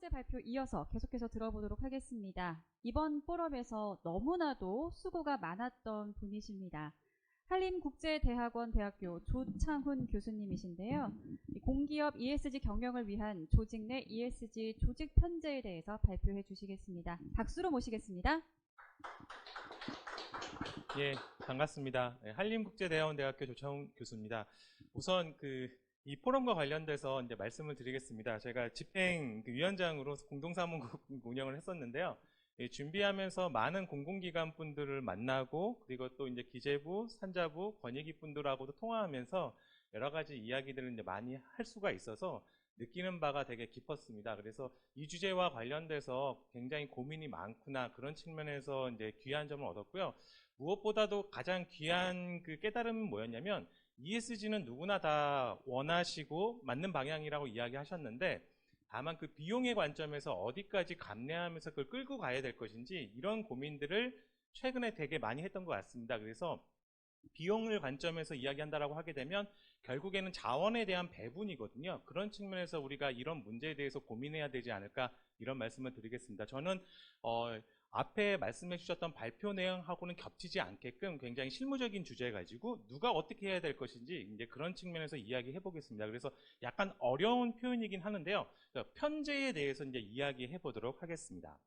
번째 발표 이어서 계속해서 들어보도록 하겠습니다. 이번 포럼에서 너무나도 수고가 많았던 분이십니다. 한림국제대학원 대학교 조창훈 교수님이신데요. 공기업 ESG 경영을 위한 조직 내 ESG 조직 편제에 대해서 발표해 주시겠습니다. 박수로 모시겠습니다. 예, 반갑습니다. 네, 한림국제대학원 조창훈 교수입니다. 우선 그 이 포럼과 관련돼서 이제 말씀을 드리겠습니다. 제가 집행 그 위원장으로 공동사무국 운영을 했었는데요. 예, 준비하면서 많은 공공기관 분들을 만나고 그리고 또 이제 기재부, 산자부, 권익위 분들하고도 통화하면서 여러 가지 이야기들을 이제 많이 할 수가 있어서 느끼는 바가 되게 깊었습니다. 그래서 이 주제와 관련돼서 굉장히 고민이 많구나 그런 측면에서 이제 귀한 점을 얻었고요. 무엇보다도 가장 귀한 그 깨달음은 뭐였냐면 ESG는 누구나 다 원하시고 맞는 방향이라고 이야기하셨는데 다만 그 비용의 관점에서 어디까지 감내하면서 그걸 끌고 가야 될 것인지 이런 고민들을 최근에 되게 많이 했던 것 같습니다. 그래서 비용을 관점에서 이야기한다라고 하게 되면 결국에는 자원에 대한 배분이거든요. 그런 측면에서 우리가 이런 문제에 대해서 고민해야 되지 않을까 이런 말씀을 드리겠습니다. 저는 어, 앞에 말씀해 주셨던 발표 내용하고는 겹치지 않게끔 굉장히 실무적인 주제 가지고 누가 어떻게 해야 될 것인지 이제 그런 측면에서 이야기해 보겠습니다. 그래서 약간 어려운 표현이긴 하는데요. 편제에 대해서 이제 이야기해 보도록 하겠습니다.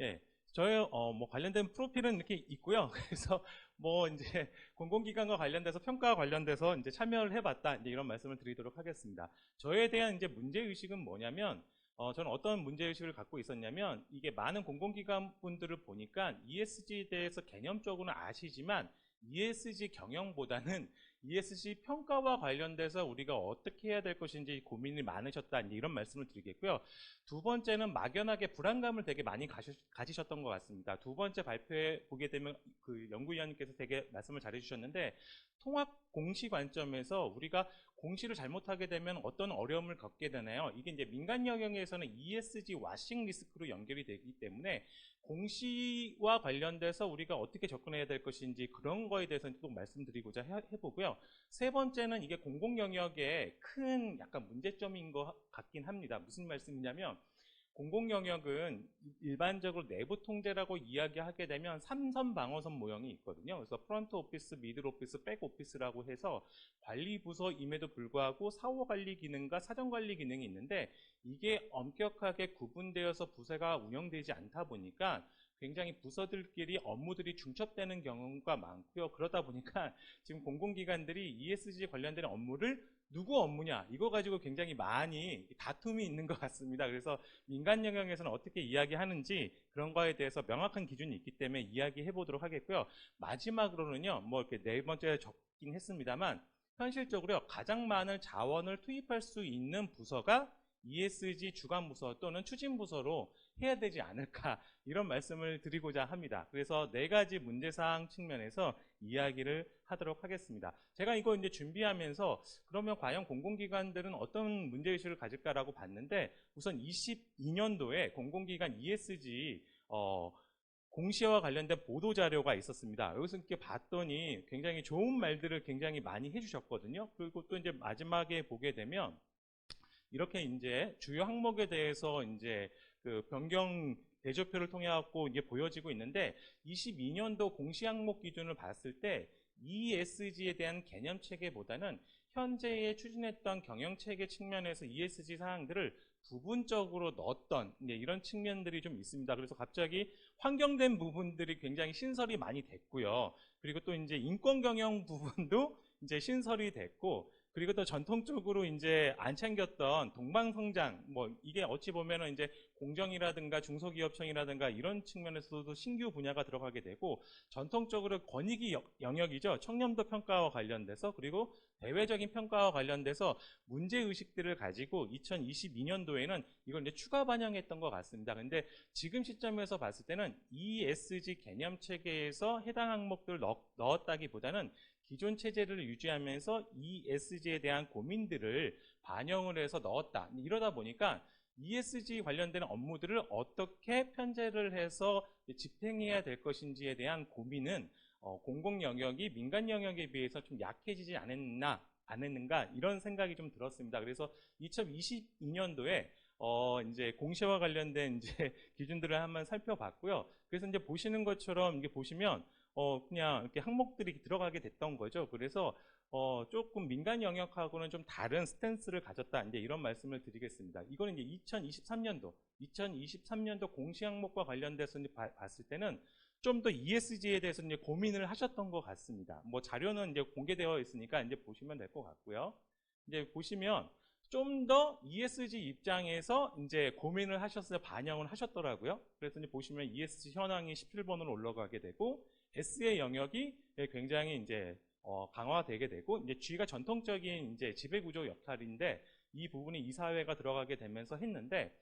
예. 저의 어, 뭐 관련된 프로필은 이렇게 있고요. 그래서 뭐 이제 공공기관과 관련돼서 평가와 관련돼서 이제 참여를 해봤다 이제 이런 말씀을 드리도록 하겠습니다. 저에 대한 이제 문제 의식은 뭐냐면 어, 저는 어떤 문제의식을 갖고 있었냐면 이게 많은 공공기관 분들을 보니까 ESG에 대해서 개념적으로는 아시지만 ESG 경영보다는 ESG 평가와 관련돼서 우리가 어떻게 해야 될 것인지 고민이 많으셨다 이런 말씀을 드리겠고요. 두 번째는 막연하게 불안감을 되게 많이 가지셨던 것 같습니다. 두 번째 발표에 보게 되면 그 연구위원님께서 되게 말씀을 잘해주셨는데 통합 공시 관점에서 우리가 공시를 잘못하게 되면 어떤 어려움을 겪게 되나요? 이게 이제 민간 영역에서는 ESG 와싱 리스크로 연결이 되기 때문에 공시와 관련돼서 우리가 어떻게 접근해야 될 것인지 그런 거에 대해서는 또 말씀드리고자 해보고요. 세 번째는 이게 공공 영역에 큰 약간 문제점인 것 같긴 합니다. 무슨 말씀이냐면 공공 영역은 일반적으로 내부 통제라고 이야기하게 되면 삼선 방어선 모형이 있거든요. 그래서 프런트 오피스, 미들 오피스, 백 오피스라고 해서 관리 부서임에도 불구하고 사후 관리 기능과 사전 관리 기능이 있는데 이게 엄격하게 구분되어서 부서가 운영되지 않다 보니까 굉장히 부서들끼리 업무들이 중첩되는 경우가 많고요. 그러다 보니까 지금 공공기관들이 ESG 관련된 업무를 누구 업무냐 이거 가지고 굉장히 많이 다툼이 있는 것 같습니다. 그래서 민간 영역에서는 어떻게 이야기하는지 그런 거에 대해서 명확한 기준이 있기 때문에 이야기해 보도록 하겠고요. 마지막으로는요. 뭐 이렇게 네 번째 적긴 했습니다만 현실적으로 가장 많은 자원을 투입할 수 있는 부서가 ESG 주간 부서 또는 추진 부서로 해야 되지 않을까 이런 말씀을 드리고자 합니다. 그래서 네 가지 문제사항 측면에서 이야기를 하도록 하겠습니다. 제가 이거 이제 준비하면서 그러면 과연 공공기관들은 어떤 문제의식을 가질까라고 봤는데 우선 22년도에 공공기관 ESG 어, 공시와 관련된 보도 자료가 있었습니다. 여기서 이렇게 봤더니 굉장히 좋은 말들을 굉장히 많이 해주셨거든요. 그리고 또 이제 마지막에 보게 되면 이렇게 이제 주요 항목에 대해서 이제 그 변경 대조표를 통해 갖고 이게 보여지고 있는데 22년도 공시 항목 기준을 봤을 때 ESG에 대한 개념 체계보다는 현재에 추진했던 경영 체계 측면에서 ESG 사항들을 부분적으로 넣었던 이런 측면들이 좀 있습니다. 그래서 갑자기 환경된 부분들이 굉장히 신설이 많이 됐고요. 그리고 또 이제 인권 경영 부분도 이제 신설이 됐고 그리고 또 전통적으로 이제 안 챙겼던 동방성장, 뭐 이게 어찌 보면은 이제 공정이라든가 중소기업청이라든가 이런 측면에서도 신규 분야가 들어가게 되고 전통적으로 권익위 영역이죠. 청렴도 평가와 관련돼서 그리고 대외적인 평가와 관련돼서 문제 의식들을 가지고 2022년도에는 이걸 이제 추가 반영했던 것 같습니다. 근데 지금 시점에서 봤을 때는 ESG 개념 체계에서 해당 항목들을 넣었다기보다는 기존 체제를 유지하면서 ESG에 대한 고민들을 반영을 해서 넣었다. 이러다 보니까 ESG 관련된 업무들을 어떻게 편제를 해서 집행해야 될 것인지에 대한 고민은 어, 공공 영역이 민간 영역에 비해서 좀 약해지지 않았나 않았는가 이런 생각이 좀 들었습니다. 그래서 2022년도에 어, 이제 공시와 관련된 이제 기준들을 한번 살펴봤고요. 그래서 이제 보시는 것처럼 이게 보시면 어, 그냥 이렇게 항목들이 들어가게 됐던 거죠. 그래서 어, 조금 민간 영역하고는 좀 다른 스탠스를 가졌다. 이제 이런 말씀을 드리겠습니다. 이거는 이제 2023년도, 2023년도 공시 항목과 관련돼서 이제 봐- 봤을 때는 좀 더 ESG에 대해서 이제 고민을 하셨던 것 같습니다. 뭐 자료는 이제 공개되어 있으니까 이제 보시면 될 것 같고요. 이제 보시면 좀더 ESG 입장에서 이제 고민을 하셨어요. 반영을 하셨더라고요. 그래서 이제 보시면 ESG 현황이 17번으로 올라가게 되고 S의 영역이 굉장히 이제 어, 강화되게 되고 이제 G가 전통적인 이제 지배 구조 역할인데 이 부분이 이사회가 들어가게 되면서 했는데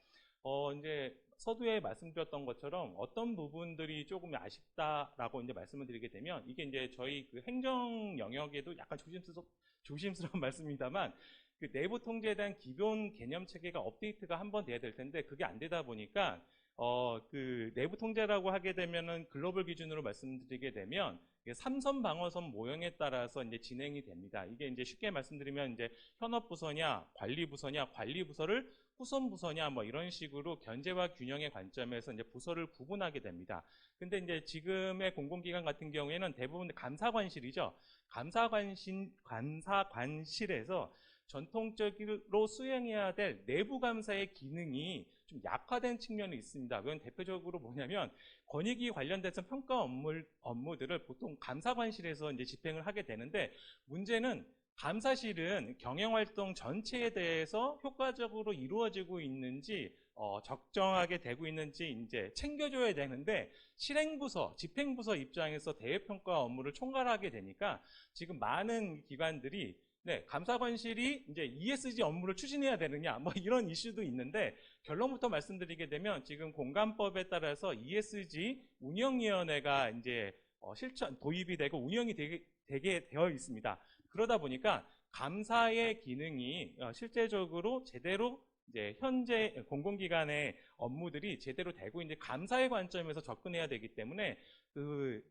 어, 이제 서두에 말씀드렸던 것처럼 어떤 부분들이 조금 아쉽다라고 이제 말씀을 드리게 되면 이게 이제 저희 그 행정 영역에도 약간 조심스러, 조심스러운 말씀입니다만 그 내부 통제에 대한 기본 개념 체계가 업데이트가 한번 돼야 될 텐데 그게 안 되다 보니까 어, 그 내부 통제라고 하게 되면은 글로벌 기준으로 말씀드리게 되면 삼선 방어선 모형에 따라서 이제 진행이 됩니다. 이게 이제 쉽게 말씀드리면 이제 현업 부서냐, 관리 부서냐, 관리 부서를 후선 부서냐 뭐 이런 식으로 견제와 균형의 관점에서 이제 부서를 구분하게 됩니다. 근데 이제 지금의 공공기관 같은 경우에는 대부분 감사관실이죠. 감사관실 감사관실에서 전통적으로 수행해야 될 내부 감사의 기능이 좀 약화된 측면이 있습니다. 그건 대표적으로 뭐냐면 권익위 관련돼서 평가 업무, 업무들을 보통 감사관실에서 이제 집행을 하게 되는데 문제는 감사실은 경영활동 전체에 대해서 효과적으로 이루어지고 있는지 어, 적정하게 되고 있는지 이제 챙겨줘야 되는데 실행부서, 집행부서 입장에서 대외평가 업무를 총괄하게 되니까 지금 많은 기관들이 네, 감사관실이 이제 ESG 업무를 추진해야 되느냐, 뭐 이런 이슈도 있는데, 결론부터 말씀드리게 되면 지금 공간법에 따라서 ESG 운영위원회가 이제 어, 실천, 도입이 되고 운영이 되게, 되게 되어 있습니다. 그러다 보니까 감사의 기능이 어, 실제적으로 제대로 이제 현재 공공기관의 업무들이 제대로 되고 이제 감사의 관점에서 접근해야 되기 때문에 그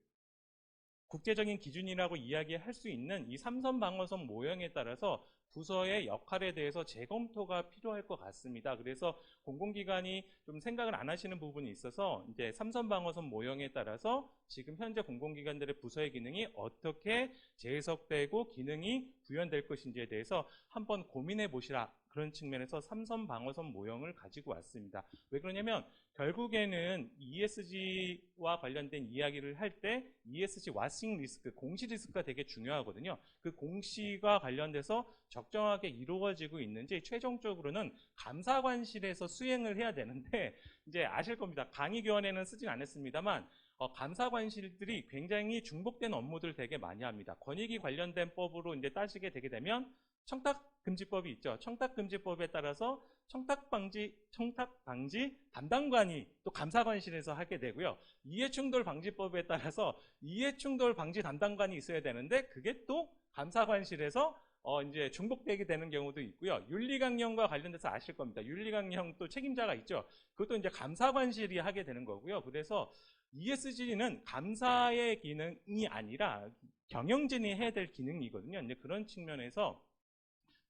국제적인 기준이라고 이야기할 수 있는 이 삼선 방어선 모형에 따라서 부서의 역할에 대해서 재검토가 필요할 것 같습니다. 그래서 공공기관이 좀 생각을 안 하시는 부분이 있어서 이제 삼선 방어선 모형에 따라서 지금 현재 공공기관들의 부서의 기능이 어떻게 재해석되고 기능이 구현될 것인지에 대해서 한번 고민해 보시라. 그런 측면에서 삼선 방어선 모형을 가지고 왔습니다. 왜 그러냐면 결국에는 ESG와 관련된 이야기를 할 때 ESG 왓싱 리스크, 공시 리스크가 되게 중요하거든요. 그 공시가 관련돼서 적정하게 이루어지고 있는지 최종적으로는 감사관실에서 수행을 해야 되는데 이제 아실 겁니다. 강의 교환에는 쓰진 않았습니다만 어, 감사관실들이 굉장히 중복된 업무들 되게 많이 합니다. 권익위 관련된 법으로 이제 따지게 되게 되면 청탁금지법이 있죠. 청탁금지법에 따라서 청탁방지, 청탁방지 담당관이 또 감사관실에서 하게 되고요. 이해충돌 방지법에 따라서 이해충돌 방지 담당관이 있어야 되는데 그게 또 감사관실에서 어, 이제 중복되게 되는 경우도 있고요. 윤리강령과 관련돼서 아실 겁니다. 윤리강령 또 책임자가 있죠. 그것도 이제 감사관실이 하게 되는 거고요. 그래서 ESG는 감사의 기능이 아니라 경영진이 해야 될 기능이거든요. 이제 그런 측면에서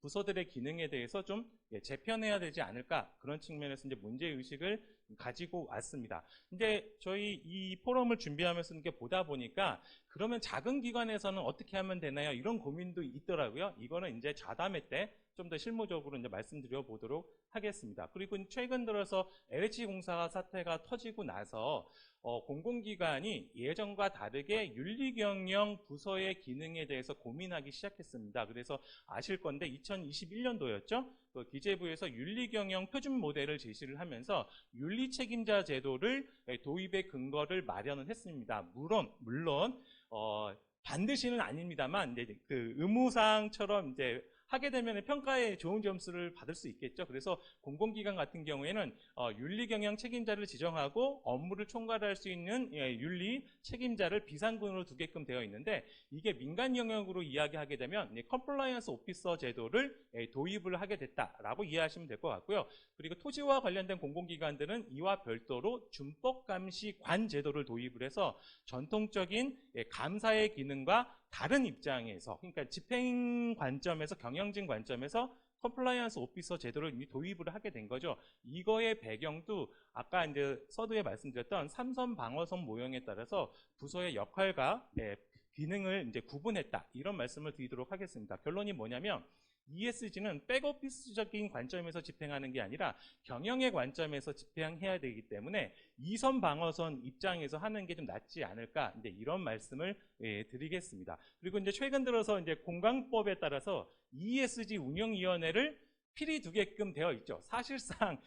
부서들의 기능에 대해서 좀 예, 재편해야 되지 않을까 그런 측면에서 이제 문제 의식을 가지고 왔습니다. 근데 저희 이 포럼을 준비하면서 이렇게 보다 보니까 그러면 작은 기관에서는 어떻게 하면 되나요? 이런 고민도 있더라고요. 이거는 이제 자담회 때 좀 더 실무적으로 이제 말씀드려 보도록 하겠습니다. 그리고 최근 들어서 LH 공사 사태가 터지고 나서 어, 공공기관이 예전과 다르게 윤리경영 부서의 기능에 대해서 고민하기 시작했습니다. 그래서 아실 건데 2021년도였죠. 그 기재부에서 윤리경영 표준 모델을 제시를 하면서 윤리 책임자 제도를 도입의 근거를 마련을 했습니다. 물론 물론 어, 반드시는 아닙니다만 이제 그 의무사항처럼 이제 하게 되면 평가에 좋은 점수를 받을 수 있겠죠. 그래서 공공기관 같은 경우에는 어, 윤리경영 책임자를 지정하고 업무를 총괄할 수 있는 예, 윤리 책임자를 비상군으로 두게끔 되어 있는데 이게 민간 영역으로 이야기하게 되면 컴플라이언스 오피서 제도를 예, 도입을 하게 됐다라고 이해하시면 될 것 같고요. 그리고 토지와 관련된 공공기관들은 이와 별도로 준법감시관 제도를 도입을 해서 전통적인 예, 감사의 기능과 다른 입장에서 그러니까 집행 관점에서 경영진 관점에서 컴플라이언스 오피서 제도를 이미 도입을 하게 된 거죠. 이거의 배경도 아까 이제 서두에 말씀드렸던 삼선 방어선 모형에 따라서 부서의 역할과 예, 기능을 이제 구분했다 이런 말씀을 드리도록 하겠습니다. 결론이 뭐냐면 ESG는 백오피스적인 관점에서 집행하는 게 아니라 경영의 관점에서 집행해야 되기 때문에 이선 방어선 입장에서 하는 게 좀 낫지 않을까 이제 이런 말씀을 예, 드리겠습니다. 그리고 이제 최근 들어서 이제 공강법에 따라서 ESG 운영위원회를 필히 두게끔 되어 있죠. 사실상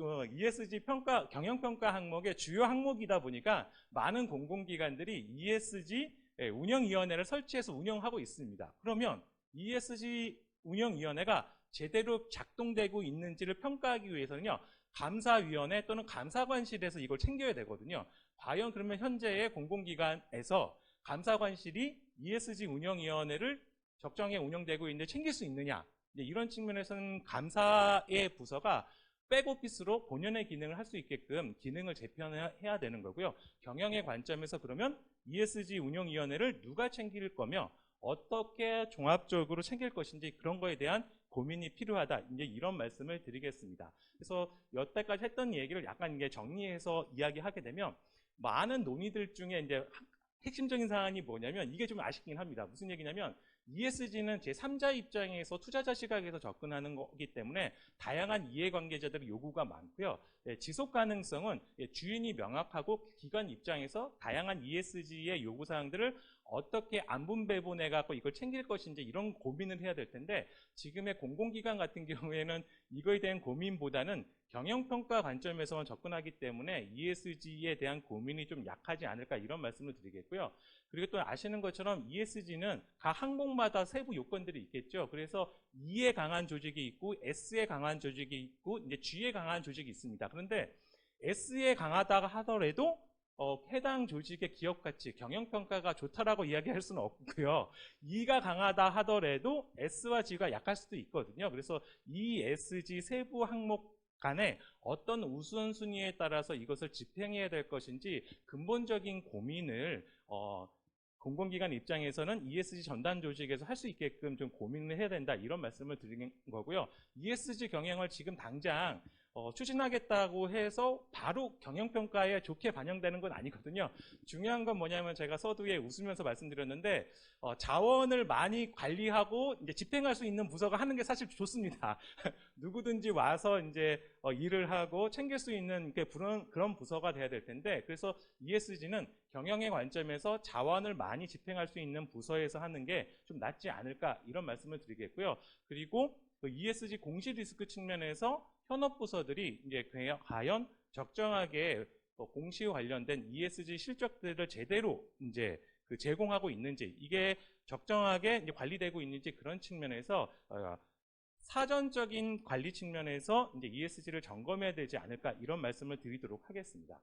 어, ESG 평가 경영 평가 항목의 주요 항목이다 보니까 많은 공공기관들이 ESG 예, 운영위원회를 설치해서 운영하고 있습니다. 그러면 ESG 운영위원회가 제대로 작동되고 있는지를 평가하기 위해서는요, 감사위원회 또는 감사관실에서 이걸 챙겨야 되거든요. 과연 그러면 현재의 공공기관에서 감사관실이 ESG 운영위원회를 적정에 운영되고 있는데 챙길 수 있느냐? 이런 측면에서는 감사의 부서가 백오피스로 본연의 기능을 할 수 있게끔 기능을 재편해야 되는 거고요. 경영의 관점에서 그러면 ESG 운영위원회를 누가 챙길 거며 어떻게 종합적으로 챙길 것인지 그런 거에 대한 고민이 필요하다. 이제 이런 말씀을 드리겠습니다. 그래서 여태까지 했던 얘기를 약간 이게 정리해서 이야기하게 되면 많은 논의들 중에 이제 핵심적인 사안이 뭐냐면 이게 좀 아쉽긴 합니다. 무슨 얘기냐면 ESG는 제3자 입장에서 투자자 시각에서 접근하는 거기 때문에 다양한 이해관계자들의 요구가 많고요. 예, 지속 가능성은 예, 주인이 명확하고 기관 입장에서 다양한 ESG의 요구사항들을 어떻게 안분 배분해 갖고 이걸 챙길 것인지 이런 고민을 해야 될 텐데 지금의 공공기관 같은 경우에는 이거에 대한 고민보다는 경영평가 관점에서 접근하기 때문에 ESG에 대한 고민이 좀 약하지 않을까 이런 말씀을 드리겠고요. 그리고 또 아시는 것처럼 ESG는 각 항목마다 세부 요건들이 있겠죠. 그래서 E에 강한 조직이 있고 S에 강한 조직이 있고 이제 G에 강한 조직이 있습니다. 그런데 S에 강하다 하더라도 어, 해당 조직의 기업 가치, 경영 평가가 좋다라고 이야기할 수는 없고요. E가 강하다 하더라도 S와 G가 약할 수도 있거든요. 그래서 이 ESG 세부 항목 간에 어떤 우선순위에 따라서 이것을 집행해야 될 것인지 근본적인 고민을 어, 공공기관 입장에서는 ESG 전담 조직에서 할 수 있게끔 좀 고민을 해야 된다 이런 말씀을 드리는 거고요. ESG 경영을 지금 당장 어, 추진하겠다고 해서 바로 경영평가에 좋게 반영되는 건 아니거든요. 중요한 건 뭐냐면 제가 서두에 웃으면서 말씀드렸는데 어, 자원을 많이 관리하고 이제 집행할 수 있는 부서가 하는 게 사실 좋습니다. 누구든지 와서 이제 어, 일을 하고 챙길 수 있는 그런, 그런 부서가 돼야 될 텐데 그래서 ESG는 경영의 관점에서 자원을 많이 집행할 수 있는 부서에서 하는 게 좀 낫지 않을까 이런 말씀을 드리겠고요. 그리고 그 ESG 공시 리스크 측면에서 현업 부서들이 이제 과연 적정하게 어, 공시 관련된 ESG 실적들을 제대로 이제 그 제공하고 있는지 이게 적정하게 관리되고 있는지 그런 측면에서 어, 사전적인 관리 측면에서 이제 ESG를 점검해야 되지 않을까 이런 말씀을 드리도록 하겠습니다.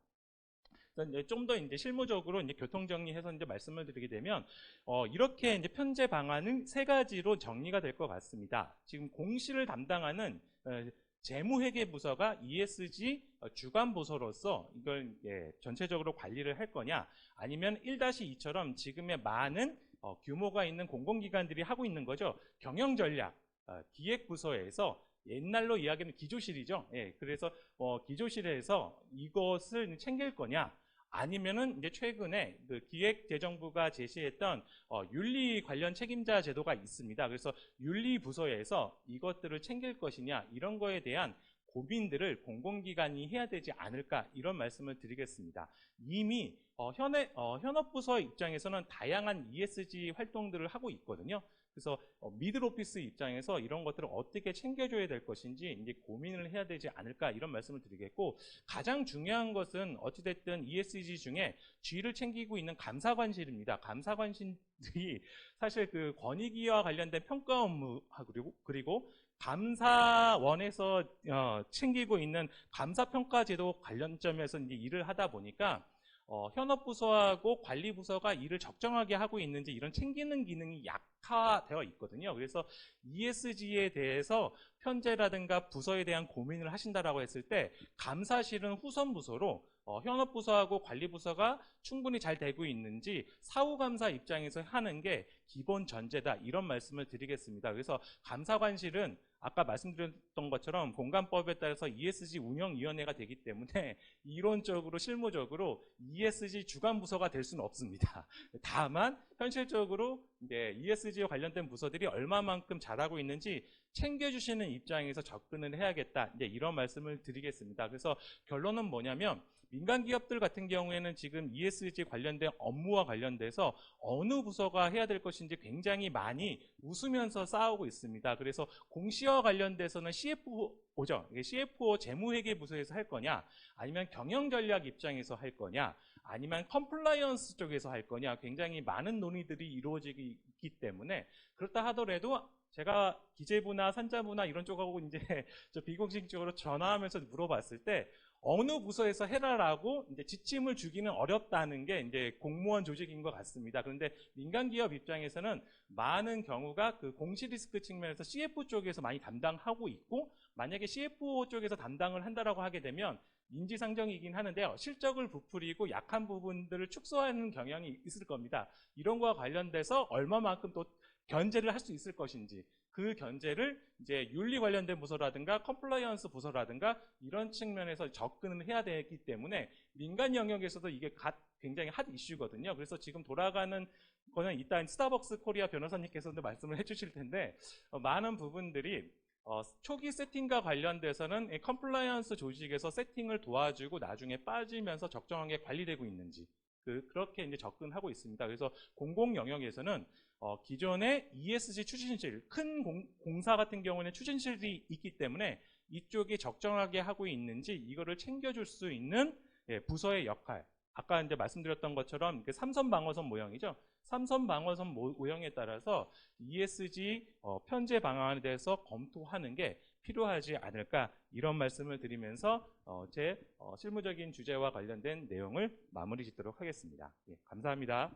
좀 더 이제 실무적으로 이제 교통 정리해서 이제 말씀을 드리게 되면 어, 이렇게 이제 편제 방안은 세 가지로 정리가 될 것 같습니다. 지금 공시를 담당하는 어, 재무회계 부서가 ESG 주관 부서로서 이걸 예, 전체적으로 관리를 할 거냐 아니면 1-2처럼 지금의 많은 어, 규모가 있는 공공기관들이 하고 있는 거죠. 경영전략 어, 기획부서에서 옛날로 이야기하는 기조실이죠. 예, 그래서 어, 기조실에서 이것을 챙길 거냐 아니면은 이제 최근에 그 기획재정부가 제시했던 어, 윤리 관련 책임자 제도가 있습니다. 그래서 윤리 부서에서 이것들을 챙길 것이냐 이런 거에 대한 고민들을 공공기관이 해야 되지 않을까 이런 말씀을 드리겠습니다. 이미 어, 어, 현업부서 입장에서는 다양한 ESG 활동들을 하고 있거든요. 그래서 어, 미들 오피스 입장에서 이런 것들을 어떻게 챙겨줘야 될 것인지 이제 고민을 해야 되지 않을까 이런 말씀을 드리겠고 가장 중요한 것은 어찌됐든 ESG 중에 G를 챙기고 있는 감사관실입니다. 감사관실이 사실 그 권익위와 관련된 평가 업무 그리고 그리고 감사원에서 어, 챙기고 있는 감사평가제도 관련점에서 이제 일을 하다 보니까 어, 현업부서하고 관리부서가 일을 적정하게 하고 있는지 이런 챙기는 기능이 약화되어 있거든요. 그래서 ESG에 대해서 편제라든가 부서에 대한 고민을 하신다라고 했을 때 감사실은 후선 부서로 어, 현업부서하고 관리부서가 충분히 잘 되고 있는지 사후감사 입장에서 하는 게 기본 전제다 이런 말씀을 드리겠습니다. 그래서 감사관실은 아까 말씀드렸던 것처럼 공간법에 따라서 ESG 운영위원회가 되기 때문에 이론적으로 실무적으로 ESG 주관 부서가 될 수는 없습니다. 다만 현실적으로 이제 ESG에 관련된 부서들이 얼마만큼 잘하고 있는지 챙겨주시는 입장에서 접근을 해야겠다. 이제 이런 말씀을 드리겠습니다. 그래서 결론은 뭐냐면 민간 기업들 같은 경우에는 지금 ESG 관련된 업무와 관련돼서 어느 부서가 해야 될 것인지 굉장히 많이 웃으면서 싸우고 있습니다. 그래서 공시와 관련돼서는 CFO죠. CFO 재무회계 부서에서 할 거냐, 아니면 경영 전략 입장에서 할 거냐, 아니면 컴플라이언스 쪽에서 할 거냐, 굉장히 많은 논의들이 이루어지기 때문에 그렇다 하더라도 제가 기재부나 산자부나 이런 쪽하고 이제 저 비공식적으로 전화하면서 물어봤을 때 어느 부서에서 해라라고 이제 지침을 주기는 어렵다는 게 이제 공무원 조직인 것 같습니다. 그런데 민간 기업 입장에서는 많은 경우가 그 공시 리스크 측면에서 CF 쪽에서 많이 담당하고 있고 만약에 CFO 쪽에서 담당을 한다라고 하게 되면 인지상정이긴 하는데요. 실적을 부풀리고 약한 부분들을 축소하는 경향이 있을 겁니다. 이런 거와 관련돼서 얼마만큼 또 견제를 할 수 있을 것인지 그 견제를 이제 윤리 관련된 부서라든가 컴플라이언스 부서라든가 이런 측면에서 접근을 해야 되기 때문에 민간 영역에서도 이게 갓 굉장히 핫 이슈거든요. 그래서 지금 돌아가는 거는 일단 스타벅스 코리아 변호사님께서도 말씀을 해주실 텐데 어, 많은 부분들이 어, 초기 세팅과 관련돼서는 이 컴플라이언스 조직에서 세팅을 도와주고 나중에 빠지면서 적정하게 관리되고 있는지 그, 그렇게 이제 접근하고 있습니다. 그래서 공공 영역에서는 어, 기존의 ESG 추진실, 큰 공, 사 같은 경우는 추진실이 있기 때문에 이쪽이 적정하게 하고 있는지 이거를 챙겨줄 수 있는 예, 부서의 역할. 아까 이제 말씀드렸던 것처럼 그 삼선 방어선 모형이죠. 삼선 방어선 모형에 따라서 ESG 어, 편제 방안에 대해서 검토하는 게 필요하지 않을까 이런 말씀을 드리면서 어, 제 어, 실무적인 주제와 관련된 내용을 마무리 짓도록 하겠습니다. 예, 감사합니다.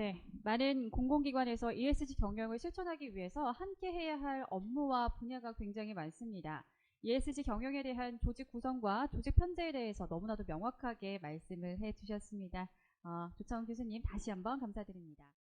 네, 많은 공공기관에서 ESG 경영을 실천하기 위해서 함께 해야 할 업무와 분야가 굉장히 많습니다. ESG 경영에 대한 조직 구성과 조직 편제에 대해서 너무나도 명확하게 말씀을 해 주셨습니다. 어, 조창훈 교수님 다시 한번 감사드립니다.